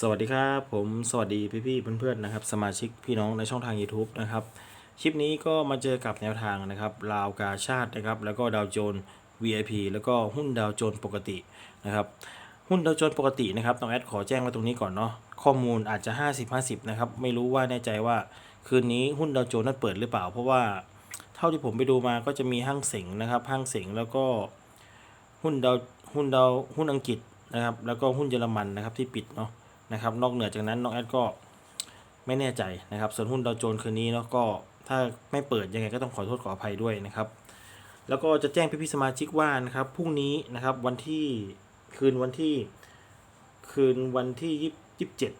สวัสดีครับ ผมสวัสดีพี่ๆเพื่อนๆนะครับ สมาชิกพี่น้องในช่องทาง YouTube นะครับคลิปนี้ก็มาเจอกับแนวทางนะครับลาวกาชาตินะครับ แล้วก็ดาวโจน VIP แล้วก็หุ้นดาวโจนปกตินะครับหุ้นดาวโจนปกตินะครับน้องแอดขอแจ้งไว้ตรงนี้ก่อนเนาะข้อมูลอาจจะ 50-50นะครับไม่รู้ว่าแน่ใจว่าคืนนี้หุ้นดาวโจนนั้นเปิดหรือเปล่า เพราะว่าเท่าที่ผมไปดูมาก็จะมีห้างเสงนะครับห้างเสงแล้วก็หุ้นดาวหุ้นดาวหุ้นอังกฤษนะครับแล้วก็หุ้นเยอรมันนะครับที่ปิดเนาะ นะครับ นอกเหนือจากนั้นน้องแอดก็ไม่แน่ใจนะครับ ส่วนหุ้นดาวโจนส์คืนนี้เนาะก็ถ้าไม่เปิดยังไงก็ต้องขอโทษขออภัยด้วยนะครับ แล้วก็จะแจ้งพี่ๆสมาชิกว่านะครับพรุ่งนี้นะครับวันที่คืนวันที่คืนวันที่ยี่สิบเจ็ด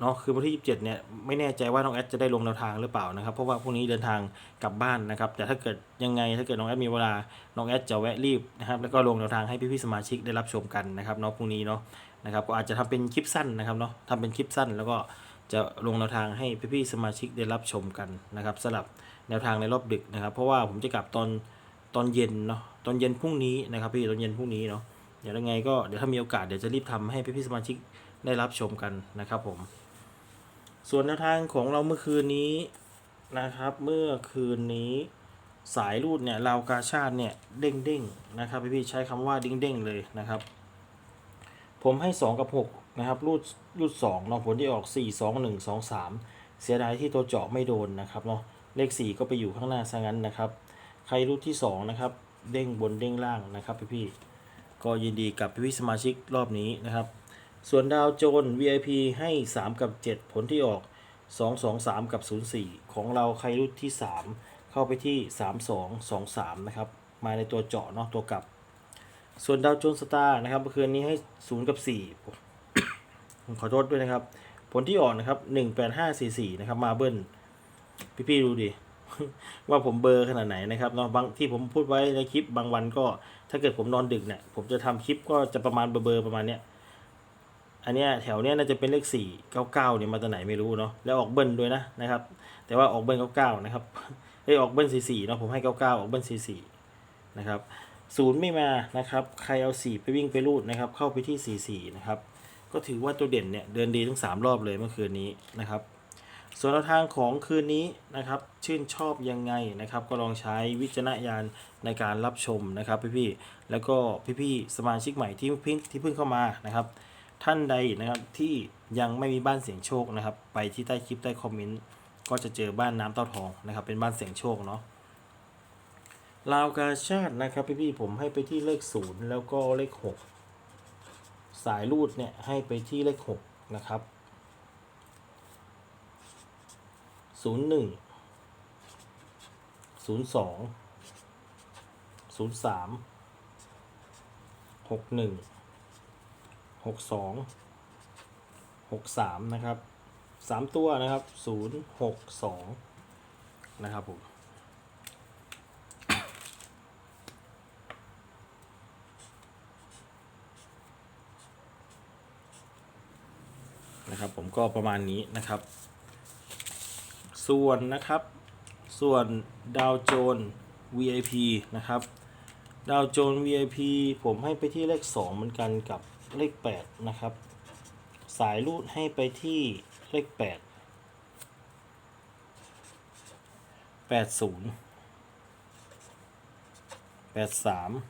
เนาะคือวันที่ 27 เนี่ยไม่แน่ใจว่าน้องแอดจะได้ลงแนวทางหรือเปล่านะครับ เพราะว่าพรุ่งนี้เดินทางกลับบ้านนะครับ แต่ถ้าเกิดยังไงถ้าเกิดน้องแอดมีเวลาน้องแอดจะแวะรีบนะครับแล้วก็ลงแนวทางให้พี่ๆสมาชิกได้รับชมกันนะครับเนาะพรุ่งนี้เนาะนะครับก็อาจจะทำเป็นคลิปสั้นนะครับเนาะทำเป็นคลิปสั้น แล้วก็จะลงแนวทางให้พี่ๆสมาชิกได้รับชมกันนะครับสำหรับแนวทางในรอบดึกนะครับ เพราะว่าผมจะกลับตอนตอนเย็นเนาะตอนเย็นพรุ่งนี้นะครับพี่ตอนเย็นพรุ่งนี้เนาะเดี๋ยวยังไงก็เดี๋ยวถ้ามีโอกาสเดี๋ยวจะรีบทำให้พี่ๆสมาชิกได้รับชมกันนะครับผม ส่วนแนวทางของเราเมื่อคืนนี้นะครับ เมื่อคืนนี้สายรูดเนี่ยราวกาชาติเนี่ยเด้งเด้งนะครับพี่พี่ใช้คำว่าเด้งเด้งเลยนะครับ ผมให้ 2 กับ 6 นะครับ รูดรูด2เนาะผลที่ออก 4 2 1 2 3 เสียดายที่ตัวเจาะไม่โดนนะครับเนาะเลข 4 ก็ไปอยู่ข้างหน้าซะงั้นนะครับ ใครรูดที่ 2 นะครับ เด้งบนเด้งล่างนะครับพี่พี่ก็ยินดีกับพี่พี่สมาชิกรอบนี้นะครับ ส่วนดาวโจน VIP ให้ 3 กับ 7 ผลที่ออก 2 2 3 กับ 04 ของเราใครรุ่นที่ 3 เข้าไปที่ 3 2 2 3 นะครับ มาในตัวเจาะเนาะตัวกลับ ส่วนดาวโจนสตาร์นะครับเมื่อคืนนี้ให้ 0 กับ 4 ผมขอโทษด้วยนะครับ ผลที่ออกนะครับ 18544 นะครับ มาเบิ้ลพี่ๆดูดิ ว่าผมเบอร์ขนาดไหนนะครับเนาะบางที่ผมพูดไว้ในคลิปบางวันก็ถ้าเกิดผมนอนดึกเนี่ยผมจะทำคลิปก็จะประมาณเบลอๆประมาณเนี้ย อันเนี้ยแถวเนี้ยน่าจะเป็นเลขสี่เก้าเก้าเนี่ยมาจากไหนไม่รู้เนาะแล้วออกเบิ้ลด้วยนะนะครับ แต่ว่าออกเบิ้ลเก้าเก้านะครับเอ้ออกเบิ้ลสี่สี่เนาะผมให้เก้าเก้าออกเบิ้ลสี่สี่นะครับศูนย์ไม่มานะครับ ใครเอาสี่ไปวิ่งไปรูดนะครับ เข้าไปที่สี่สี่นะครับ ก็ถือว่าตัวเด่นเนี่ยเดินดีทั้งสามรอบเลยเมื่อคืนนี้นะครับส่วนแนวทางของคืนนี้นะครับ ชื่นชอบยังไงนะครับ ก็ลองใช้วิจารณญาณในการรับชมนะครับพี่ๆแล้วก็พี่ๆสมาชิกใหม่ที่เพิ่งที่เพิ่งเข้ามานะครับ ท่านใดนะครับที่ยังไม่มีบ้านเสียงโชคนะครับ ไปที่ใต้คลิปใต้คอมเมนต์ก็จะเจอบ้านน้ำเต้าทองนะครับ เป็นบ้านเสียงโชคเนาะลาวกาชาตินะครับพี่ๆผมให้ไปที่เลขศูนย์แล้วก็เลขหกสายรูดเนี่ยให้ไปที่เลขหกนะครับศูนย์หนึ่งศูนย์สองศูนย์สามหกหนึ่ง หกสองหกสามนะครับสามตัวนะครับศูนย์หกสองนะครับผมนะครับผมก็ประมาณนี้นะครับ ส่วนนะครับ ส่วนดาวโจน VIP นะครับ ดาวโจน VIP ผมให้ไปที่เลข 2 เหมือนกันกับเลข 8 นะครับ สายรูดให้ไปที่เลข 8 80 83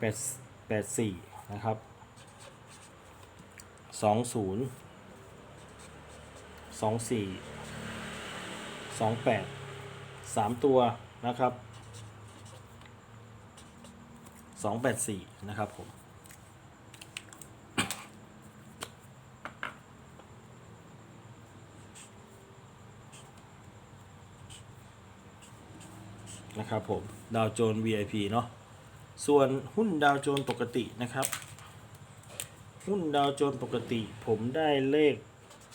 8 84นะครับ 20 24 28 3 ตัวนะครับ สองแปดสี่นะครับผม นะครับผม ดาวโจน VIP เนาะส่วนหุ้นดาวโจนปกตินะครับ หุ้นดาวโจนปกติ ผมได้เลข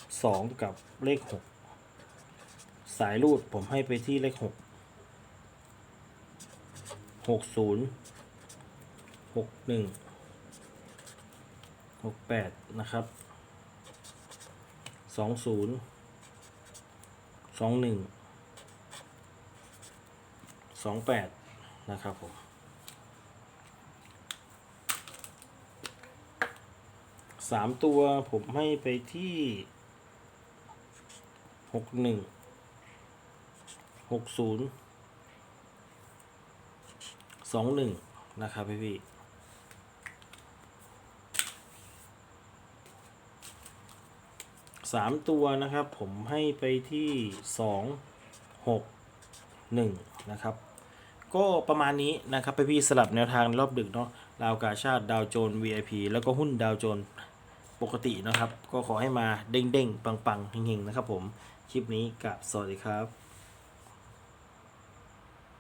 2 กับเลข 6 สายรูดผมให้ไปที่เลข 6 60 หกหนึ่งหกแปดนะครับสองศูนย์สองหนึ่งสองแปดนะครับผมสามตัวผมให้ไปที่หกหนึ่งหกศูนย์สองหนึ่งนะครับพี่พี่ สามตัวนะครับ ผมให้ไปที่สองหกหนึ่งนะครับ ก็ประมาณนี้นะครับไปพี่สลับแนวทางรอบดึกเนาะดาวกาชาติดาวโจน VIP แล้วก็หุ้นดาวโจนปกตินะครับ ก็ขอให้มาเด้งๆ ปังๆเฮงๆนะครับผม คลิปนี้กับสวัสดีครับ